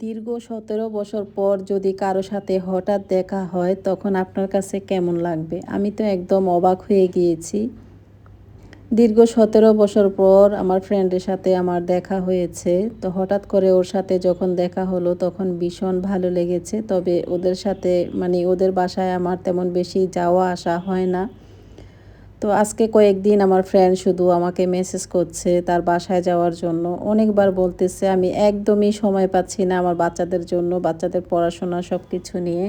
দীর্ঘ সতেরো বছর পর যদি কারও সাথে হঠাৎ দেখা হয়, তখন আপনার কাছে কেমন লাগবে? আমি তো একদম অবাক হয়ে গিয়েছি। দীর্ঘ সতেরো বছর পর আমার ফ্রেন্ডের সাথে আমার দেখা হয়েছে। তো হঠাৎ করে ওর সাথে যখন দেখা হলো, তখন ভীষণ ভালো লেগেছে। তবে ওদের সাথে মানে ওদের বাসায় আমার তেমন বেশি যাওয়া আসা হয় না। তো আজকে কয়েকদিন আমার ফ্রেন্ড শুধু আমাকে মেসেজ করছে তার বাসায় যাওয়ার জন্য। অনেকবার বলতেছে, আমি একদমই সময় পাচ্ছি না আমার বাচ্চাদের জন্য, বাচ্চাদের পড়াশোনা সব কিছু নিয়ে।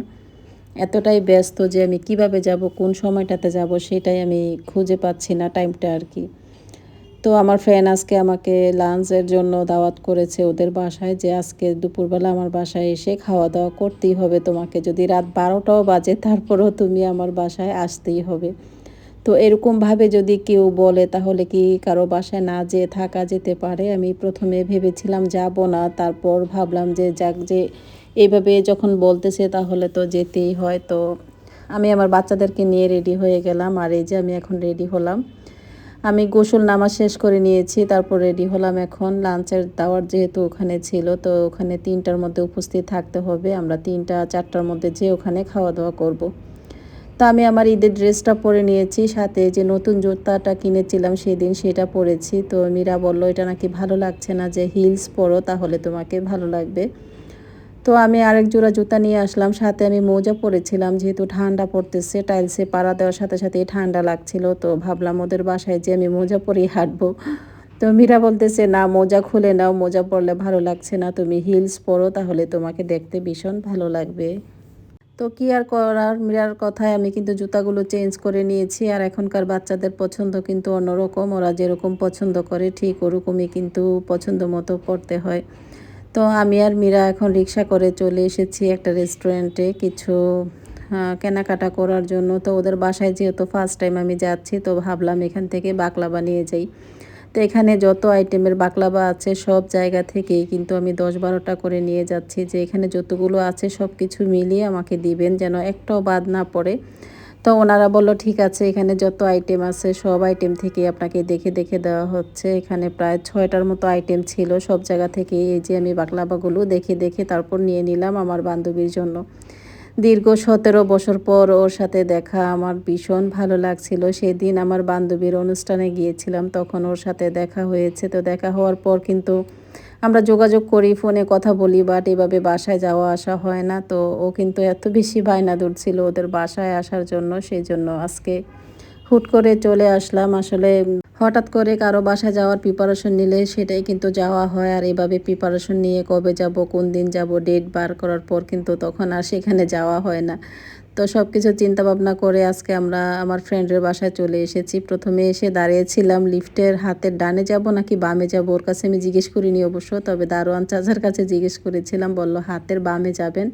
এতটাই ব্যস্ত যে আমি কীভাবে যাব, কোন সময়টাতে যাব, সেটাই আমি খুঁজে পাচ্ছি না টাইমটা আর কি। তো আমার ফ্রেন্ড আজকে আমাকে লাঞ্চের জন্য দাওয়াত করেছে ওদের বাসায় যে, আজকে দুপুরবেলা আমার বাসায় এসে খাওয়া দাওয়া করতেই হবে তোমাকে। যদি রাত বারোটাও বাজে, তারপরেও তুমি আমার বাসায় আসতেই হবে। তো এরকমভাবে যদি কেউ বলে তাহলে কি কারও বাসায় না যেয়ে থাকা যেতে পারে? আমি প্রথমে ভেবেছিলাম যাব না, তারপর ভাবলাম যে যাক, যে এইভাবে যখন বলতেছে তাহলে তো যেতেই হয়। তো আমি আমার বাচ্চাদেরকে নিয়ে রেডি হয়ে গেলাম, আর এই যে আমি এখন রেডি হলাম। আমি গোসল নামাজ শেষ করে নিয়েছি, তারপর রেডি হলাম এখন। লাঞ্চের দাওয়ার যেহেতু ওখানে ছিল, তো ওখানে তিনটার মধ্যে উপস্থিত থাকতে হবে। আমরা তিনটা, চারটার মধ্যে যে ওখানে খাওয়া দাওয়া করব। তো আমি আমার ঈদের ড্রেসটা পরে নিয়েছি, সাথে যে নতুন জুতাটা কিনেছিলাম সেদিন সেটা পরেছি। তো মীরা বলল, এটা নাকি ভালো লাগছে না যে হিলস পরো, তাহলে তোমাকে ভালো লাগবে। তো আমি আরেক জোড়া জুতা নিয়ে আসলাম, সাথে আমি মোজা পরেছিলাম, যেহেতু ঠান্ডা পড়তেছে টাইলসে পাড়া দেওয়ার সাথে সাথে ঠান্ডা লাগছিল, তো ভাবলাম ওদের বাসায় যে আমি মোজা পরেই হাঁটবো। তো মীরা বলতেছে, না, মোজা খুলে নাও, মোজা পরলে ভালো লাগছে না, তুমি হিলস পরো, তাহলে তোমাকে দেখতে ভীষণ ভালো লাগবে। তো কি আর করার? মীরার কথায় আমি কিন্তু জুতাগুলো চেঞ্জ করে নিয়েছি আর এখনকার বাচ্চাদের পছন্দ কিন্তু অন্যরকম। ওরা যেরকম পছন্দ করে, ঠিক ওরকমই কিন্তু পছন্দ মতো পড়তে হয়। তো আমি আর মীরা এখন রিক্সা করে চলে এসেছি একটা রেস্টুরেন্টে কিছু কেনাকাটা করার জন্য। তো ওদের বাসায় যেহেতু ফার্স্ট টাইম আমি যাচ্ছি, তো ভাবলাম এখান থেকে বাকলা বানিয়ে যাই। তো এখানে যত আইটেমের বাকলাবা আছে সব জায়গা থেকেই কিন্তু আমি দশ বারোটা করে নিয়ে যাচ্ছি যে এখানে যতগুলো আছে সব কিছু মিলিয়ে আমাকে দিবেন যেন একটাও বাদ না পড়ে। তো ওনারা বলল, ঠিক আছে, এখানে যত আইটেম আছে সব আইটেম থেকে আপনাকে দেখে দেখে দেওয়া হচ্ছে। এখানে প্রায় ছয়টার মতো আইটেম ছিল, সব জায়গা থেকে এই যে আমি বাকলাবাগুলো দেখে দেখে তারপর নিয়ে নিলাম আমার বান্ধবীর জন্য। দীর্ঘ সতেরো বছর পর ওর সাথে দেখা আমার ভীষণ ভালো লাগছিল। সেদিন আমার বান্ধবীর অনুষ্ঠানে গিয়েছিলাম, তখন ওর সাথে দেখা হয়েছে। তো দেখা হওয়ার পর কিন্তু আমরা যোগাযোগ করি, ফোনে কথা বলি বাট এভাবে বাসায় যাওয়া আসা হয় না। তো ও কিন্তু এত বেশি বায়না দূর ছিল ওদের বাসায় আসার জন্য, সেই জন্য আজকে হুট করে চলে আসলাম। আসলে হঠাৎ করে কারও বাসায় যাওয়ার প্রিপারেশন নিলে সেটাই কিন্তু যাওয়া হয়। আর এভাবে প্রিপারেশন নিয়ে কবে যাব, কোন দিন যাব ডেট বার করার পর কিন্তু তখন আর সেখানে যাওয়া হয় না। তো সব কিছু চিন্তা ভাবনা করে আজকে আমরা আমার ফ্রেন্ডের বাসায় চলে এসেছি। প্রথমে এসে দাঁড়িয়েছিলাম লিফটের হাতের ডানে যাব নাকি বামে যাব? ওর কাছে আমি জিজ্ঞেস করিনি অবশ্য, তবে দারোয়ান চাচার কাছে জিজ্ঞেস করেছিলাম, বলল, হাতের বামে যাবেন?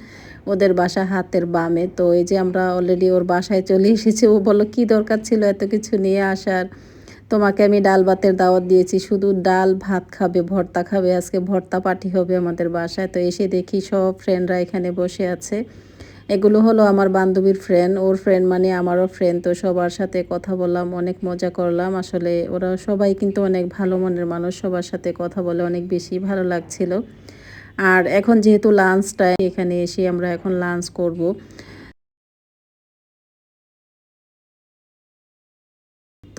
ওদের বাসা হাতের বামে। তো এই যে আমরা অলরেডি ওর বাসায় চলে এসেছি, ও বলল, কি দরকার ছিল এত কিছু নিয়ে আসার? তোমাকে আমি ডাল ভাতের দাওয়াত দিয়েছি, শুধু ডাল ভাত খাবে, ভর্তা খাবে, আজকে ভর্তা পার্টি হবে আমাদের বাসায়। তো এসে দেখি সব ফ্রেন্ডরা এখানে বসে আছে। এগুলো হলো আমার বান্ধবীর ফ্রেন্ড ওর ফ্রেন্ড মানে আমারও ফ্রেন্ড তো সবার সাথে কথা বললাম, অনেক মজা করলাম। আসলে ওরা সবাই কিন্তু অনেক ভালো মনের মানুষ, সবার সাথে কথা বলে অনেক বেশি ভালো লাগছিল। আর এখন যেহেতু লাঞ্চটা এখানে এসে আমরা এখন লাঞ্চ করব।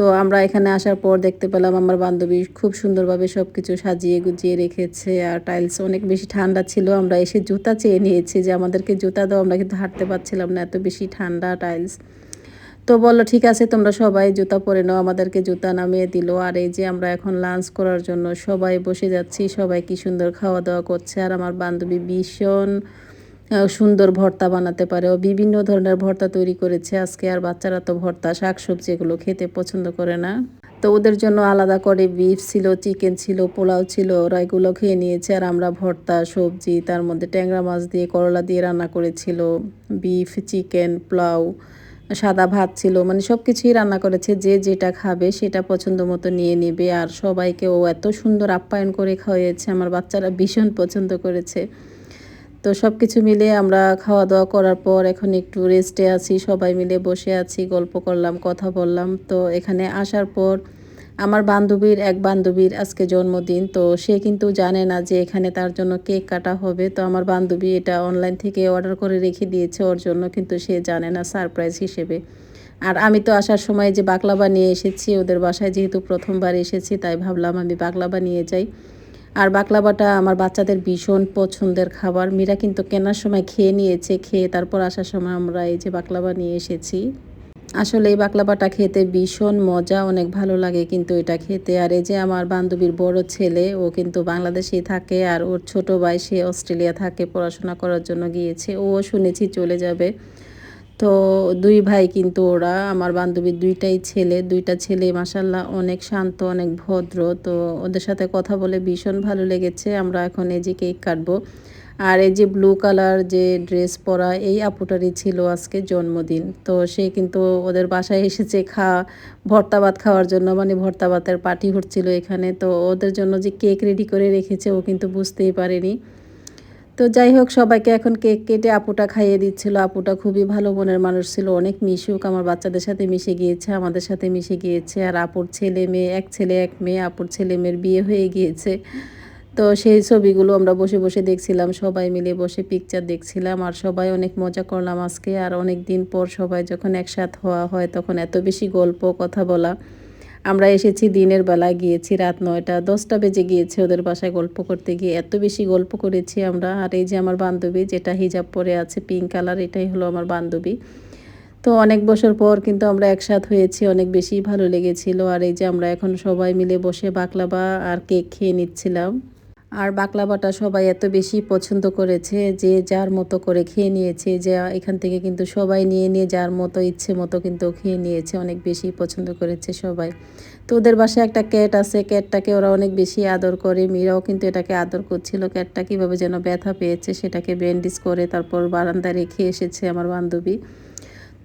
তো আমরা এখানে আসার পর দেখতে পেলাম আমার বান্ধবী খুব সুন্দরভাবে সব কিছু সাজিয়ে গুজিয়ে রেখেছে আর টাইলস অনেক বেশি ঠান্ডা ছিল। আমরা এসে জুতা চেয়ে নিয়েছি যে আমাদেরকে জুতা দাও, আমরা কিন্তু হাঁটতে পারছিলাম না, এত বেশি ঠান্ডা টাইলস তো বলল, ঠিক আছে, তোমরা সবাই জুতা পরে নাও, আমাদেরকে জুতা নামিয়ে দিল। আর এই যে আমরা এখন লাঞ্চ করার জন্য সবাই বসে যাচ্ছি, সবাই কি সুন্দর খাওয়া দাওয়া করছে। আর আমার বান্ধবী ভীষণ সুন্দর ভর্তা বানাতে পারে ও বিভিন্ন ধরনের ভর্তা তৈরি করেছে। আজকে আর বাচ্চারা তো ভর্তা, শাকসবজি এগুলো খেতে পছন্দ করে না। তো ওদের জন্য আলাদা করে বিফ ছিল চিকেন ছিল, পোলাও ছিল, ওরা এগুলো খেয়ে নিয়েছে। আর আমরা ভর্তা, সবজি, তার মধ্যে ট্যাংরা মাছ দিয়ে, করলা দিয়ে রান্না করেছিল। বিফ চিকেন পোলাও, সাদা ভাত ছিল মানে সব কিছুই রান্না করেছে। যে যেটা খাবে সেটা পছন্দ মতো নিয়ে নেবে। আর সবাইকে ও এত সুন্দর আপ্যায়ন করে খাওয়াইছে আমার বাচ্চারা ভীষণ পছন্দ করেছে। তো সব কিছু মিলে আমরা খাওয়া দাওয়া করার পর এখন একটু রেস্টে আছি, সবাই মিলে বসে আছি, গল্প করলাম, কথা বললাম। তো এখানে আসার পর আমার বান্ধবীর এক বান্ধবীর আজকে জন্মদিন, তো সে কিন্তু জানে না যে এখানে তার জন্য কেক কাটা হবে। তো আমার বান্ধবী এটা অনলাইন থেকে অর্ডার করে রেখে দিয়েছে ওর জন্য, কিন্তু সে জানে না সারপ্রাইজ হিসেবে। আর আমি তো আসার সময় যে বাকলাবা নিয়ে এসেছি, ওদের বাসায় যেহেতু প্রথমবার এসেছি, তাই ভাবলাম আমি বাকলাবা নিয়ে যাই। আর বাকলাবাটা আমার বাচ্চাদের ভীষণ পছন্দের খাবার। মীরা কিন্তু কেনার সময় খেয়ে নিয়েছে, খেয়ে তারপর আসার সময় আমরা এই যে বাকলাবা নিয়ে এসেছি। আসলে এই বাকলাবাটা খেতে ভীষণ মজা, অনেক ভালো লাগে কিন্তু এটা খেতে। আর এই যে আমার বান্ধবীর বড় ছেলে, ও কিন্তু বাংলাদেশেই থাকে আর ওর ছোট ভাই সে অস্ট্রেলিয়া থাকে, পড়াশোনা করার জন্য গিয়েছে। ও শুনেছি চলে যাবে। তো দুই ভাই কিন্তু ওরা, আমার বান্ধবীর দুইটাই ছেলে, দুইটা ছেলে মাসাল্লাহ অনেক শান্ত, অনেক ভদ্র, তো ওদের সাথে কথা বলে ভীষণ ভালো লেগেছে, আমরা এখন এই যে কেক কাটবো। আর এই যে ব্লু কালার যে ড্রেস পরা এই আপুটারই ছিল আজকে জন্মদিন, তো সে কিন্তু ওদের বাসায় এসেছে খাওয়া ভর্তা ভাত খাওয়ার জন্য মানে ভর্তা ভাতের পার্টি হচ্ছিল এখানে, তো ওদের জন্য যে কেক রেডি করে রেখেছে ও কিন্তু বুঝতেই পারেনি। তো যাই হোক, সবাইকে এখন কেক কেটে আপুটা খাইয়ে দিচ্ছিল। আপুটা খুবই ভালো মনের মানুষ ছিল, অনেক মিশুক। আমার বাচ্চাদের সাথে মিশে গিয়েছে, আমাদের সাথে মিশে গিয়েছে। আর আপুর ছেলে মেয়ে, এক ছেলে, এক মেয়ে, আপুর ছেলে মেয়ের বিয়ে হয়ে গিয়েছে। তো সেই ছবিগুলো আমরা বসে বসে দেখছিলাম, সবাই মিলে বসে পিকচার দেখছিলাম। আর সবাই অনেক মজা করলাম আজকে। আর অনেক দিন পর সবাই যখন একসাথ হওয়া হয়, তখন এত বেশি গল্প, কথা বলা। আমরা এসেছি দিনের বেলা গিয়েছি রাত নয়টা, দশটা বেজে গিয়েছে ওদের বাসায় গল্প করতে গিয়ে। এত বেশি গল্প করেছি আমরা। আর এই যে আমার বান্ধবী, যেটা হিজাব পরে আছে পিঙ্ক কালার এটাই হলো আমার বান্ধবী। তো অনেক বছর পর কিন্তু আমরা একসাথ হয়েছি, অনেক বেশি ভালো লেগেছিল। আর এই যে আমরা এখন সবাই মিলে বসে বাকলাবা আর কেক খেয়ে নিচ্ছিলাম। আর বাকলাবাটা সবাই এত বেশি পছন্দ করেছে যে যার মতো করে খেয়ে নিয়েছে, যে এখান থেকে কিন্তু সবাই নিয়ে নিয়ে যার মতো ইচ্ছে মতো কিন্তু খেয়ে নিয়েছে, অনেক বেশি পছন্দ করেছে সবাই। তো ওদের বাসায় একটা ক্যাট আছে, ক্যাটটাকে ওরা অনেক বেশি আদর করে। মীরাও কিন্তু এটাকে আদর করছিল, ক্যাটটা কীভাবে যেন ব্যথা পেয়েছে সেটাকে ব্যান্ডেজ করে তারপর বারান্দায় রেখে এসেছে আমার বান্ধবী।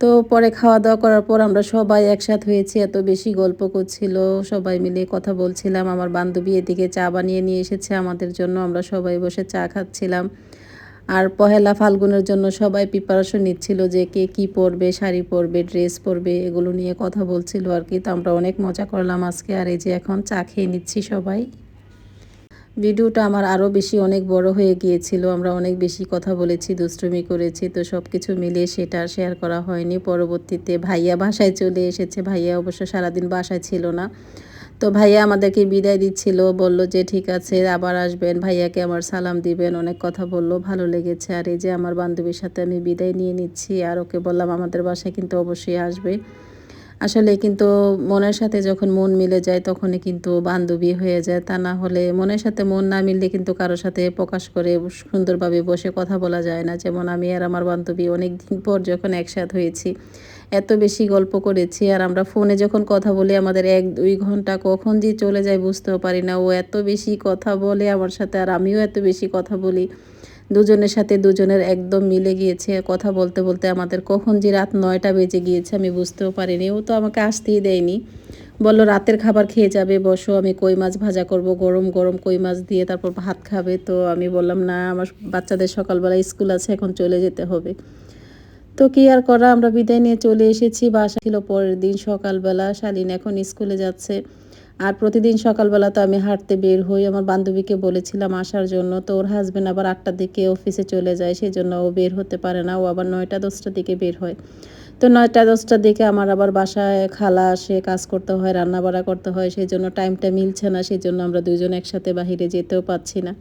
তো পরে খাওয়া দাওয়া করার পর আমরা সবাই একসাথ হয়েছি, এত বেশি গল্প করছিল, সবাই মিলে কথা বলছিলাম। আমার বান্ধবী এদিকে চা বানিয়ে নিয়ে এসেছে আমাদের জন্য, আমরা সবাই বসে চা খাচ্ছিলাম। আর পহেলা ফাল্গুনের জন্য সবাই প্রিপারেশন নিচ্ছিল যে কে কী পরবে, শাড়ি পরবে ড্রেস পরবে, এগুলো নিয়ে কথা বলছিল আর কি। তো আমরা অনেক মজা করলাম আজকে, আর এই যে এখন চা খেয়ে নিচ্ছি সবাই। ভিডিওটা আমার আরও বেশি অনেক বড় হয়ে গিয়েছিল। আমরা অনেক বেশি কথা বলেছি, দুষ্টুমি করেছি, তো সব কিছু মিলিয়ে সেটা শেয়ার করা হয়নি। পরবর্তীতে ভাইয়া বাসায় চলে এসেছে। ভাইয়া অবশ্য সারাদিন বাসায় ছিল না। তো ভাইয়া আমাদেরকে বিদায় দিচ্ছিল, বলল যে, ঠিক আছে, আবার আসবেন। ভাইয়াকে আমার সালাম দিবেন। অনেক কথা বলল, ভালো লেগেছে। আর এই যে আমার বান্ধবীর সাথে আমি বিদায় নিয়ে নিচ্ছি, আর ওকে বললাম, আমাদের বাসায় কিন্তু অবশ্যই আসবে। আসলে কিন্তু মনের সাথে যখন মন মিলে যায়, তখনই কিন্তু বান্ধবী হয়ে যায়। তা না হলে মনের সাথে মন না মিললে কিন্তু কারোর সাথে প্রকাশ করে সুন্দরভাবে বসে কথা বলা যায় না। যেমন আমি আর আমার বান্ধবী অনেক দিন পর যখন একসাথ হয়েছি, এত বেশি গল্প করেছি আর আমরা ফোনে যখন কথা বলি, আমাদের এক দুই ঘণ্টা কখন যে চলে যায় বুঝতেও পারি না। ও এত বেশি কথা বলে আমার সাথে আর আমিও এত বেশি কথা বলি। দুজনের সাথে দুজনের একদম মিলে গিয়েছে, কথা বলতে বলতে আমাদের কখন যে রাত নয়টা বেজে গিয়েছে আমি বুঝতেও পারিনি। ও তো আমাকে আসতেই দেয়নি। বলল, রাতের খাবার খেয়ে যাবে, বসো, আমি কই মাছ ভাজা করব, গরম গরম কই মাছ দিয়ে তারপর ভাত খাবে। তো আমি বললাম, না, আমার বাচ্চাদের সকালবেলা স্কুল আছে, এখন চলে যেতে হবে। তো কি আর করা, আমরা বিদায় নিয়ে চলে এসেছি, বাসা ছিল পরের দিন সকালবেলা। শালীন এখন স্কুলে যাচ্ছে। আর প্রতিদিন সকালবেলা তো আমি হাঁটতে বের হই। আমার বান্ধবীকে বলেছিলাম আসার জন্য, তো ওর হাজব্যান্ড আবার আটটার দিকে অফিসে চলে যায় সেই জন্য ও বের হতে পারে না। ও আবার নয়টা দশটার দিকে বের হয়। তো নয়টা দশটার দিকে আমার আবার বাসায় খালা আসে, কাজ করতে হয় রান্না বাড়া করতে হয় সেই জন্য টাইমটা মিলছে না সেই জন্য আমরা দুজন একসাথে বাহিরে যেতেও পাচ্ছি না।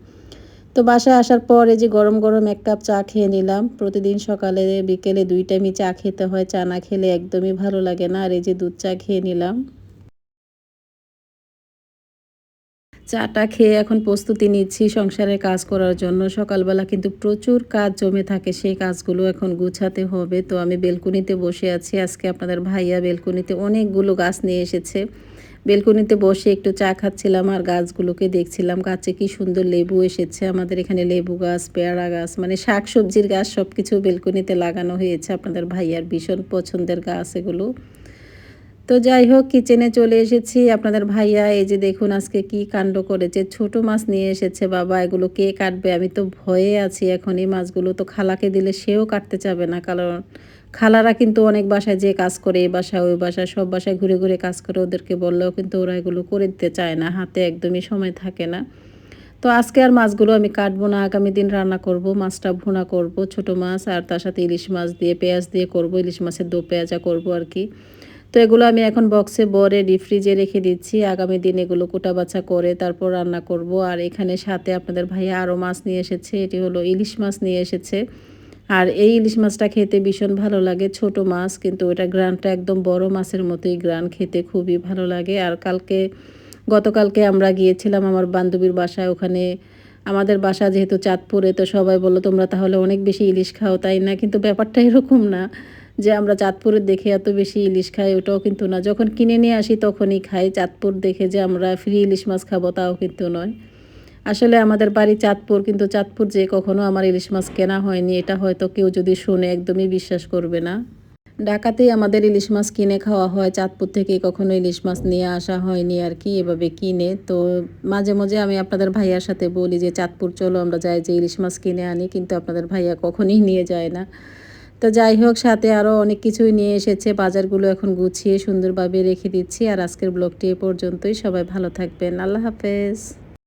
তো বাসায় আসার পর এই যে গরম গরম এক কাপ চা খেয়ে নিলাম। প্রতিদিন সকালে, বিকেলে দুই টাইমই চা খেতে হয়। চা না খেলে একদমই ভালো লাগে না। আর এই যে দুধ চা খেয়ে নিলাম। চাটা খেয়ে এখন প্রস্তুতি নিচ্ছি সংসারের কাজ করার জন্য। সকালবেলা কিন্তু প্রচুর কাজ জমে থাকে, সেই কাজগুলো এখন গুছাতে হবে। তো আমি বেলকুনিতে বসে আছি। আজকে আপনাদের ভাইয়া বেলকুনিতে অনেকগুলো গাছ নিয়ে এসেছে। বেলকুনিতে বসে একটু চা খাচ্ছিলাম আর গাছগুলোকে দেখছিলাম। গাছে কি সুন্দর লেবু এসেছে। আমাদের এখানে লেবু গাছ, পেয়ারা গাছ মানে শাক সবজির গাছ সব কিছু বেলকুনিতে লাগানো হয়েছে। আপনাদের ভাইয়ার ভীষণ পছন্দের গাছ এগুলো। তো যাই হোক কিচেনে চলে এসেছি। আপনাদের ভাইয়া, এই যে দেখুন আজকে কি কাণ্ড করেছে। ছোট মাছ নিয়ে এসেছে, বাবা, এগুলো কে কাটবে? আমি তো ভয়ে আছি এখন। এই মাছগুলো তো খালাকে দিলে সেও কাটতে চাবে না। কারণ খালারা কিন্তু অনেক বাসায় যে কাজ করে, এই বাসায়, ওই বাসায়, সব বাসায় ঘুরে ঘুরে কাজ করে ওদেরকে বললেও কিন্তু ওরা এগুলো করে দিতে চায় না। হাতে একদমই সময় থাকে না। তো আজকে আর মাছগুলো আমি কাটবো না। আগামী দিন রান্না করব, মাছটা ভুনা করব, ছোট মাছ আর তার সাথে ইলিশ মাছ দিয়ে, পেঁয়াজ দিয়ে করব। ইলিশ মাছের দো পেঁয়াজা করব আর কি। তো এগুলো আমি এখন বক্সে বরে ডিপ ফ্রিজে রেখে দিচ্ছি। আগামী দিন এগুলো কোটা বাছা করে তারপর রান্না করব। আর এখানে সাথে আপনাদের ভাইয়া আরও মাছ নিয়ে এসেছে, এটি হলো ইলিশ মাছ নিয়ে এসেছে। আর এই ইলিশ মাছটা খেতে ভীষণ ভালো লাগে, ছোট মাছ, কিন্তু ওটা গ্রানটা একদম বড় মাছের মতোই গ্রান, খেতে খুবই ভালো লাগে। আর কালকে, গতকালকে আমরা গিয়েছিলাম আমার বান্ধবীর বাসায়, ওখানে আমাদের বাসা যেহেতু চাঁদপুরে, তো সবাই বলল, তোমরা তাহলে অনেক বেশি ইলিশ খাও, তাই না? কিন্তু ব্যাপারটা এরকম না। যে আমরা চাঁদপুরের দেখে এত বেশি ইলিশ খাই, ওটাও কিন্তু না যখন কিনে নিয়ে আসি তখনই খাই। চাঁদপুর দেখে যে আমরা ফ্রি ইলিশ মাছ খাব, তাও কিন্তু নয়। আসলে আমাদের বাড়ি চাঁদপুর, কিন্তু চাঁদপুর যে কখনো আমার ইলিশ মাছ কেনা হয়নি, এটা হয়তো কেউ যদি শুনে একদমই বিশ্বাস করবে না। ঢাকাতেই আমাদের ইলিশ মাছ কিনে খাওয়া হয়। চাঁদপুর থেকে কখনো ইলিশ মাছ নিয়ে আসা হয়নি আর কি, এভাবে কিনে। তো মাঝে মাঝে আমি আপনাদের ভাইয়ার সাথে বলি যে, চাঁদপুর চলো, আমরা যাই যে ইলিশ মাছ কিনে আনি। কিন্তু আপনাদের ভাইয়া কখনই নিয়ে যায় না। তো যাই হোক, সাথে আরও অনেক কিছুই নিয়ে এসেছে। বাজারগুলো এখন গুছিয়ে সুন্দরভাবে রেখে দিচ্ছি। আর আজকের ব্লগটি এ পর্যন্তই। সবাই ভালো থাকবেন। আল্লাহ হাফেজ।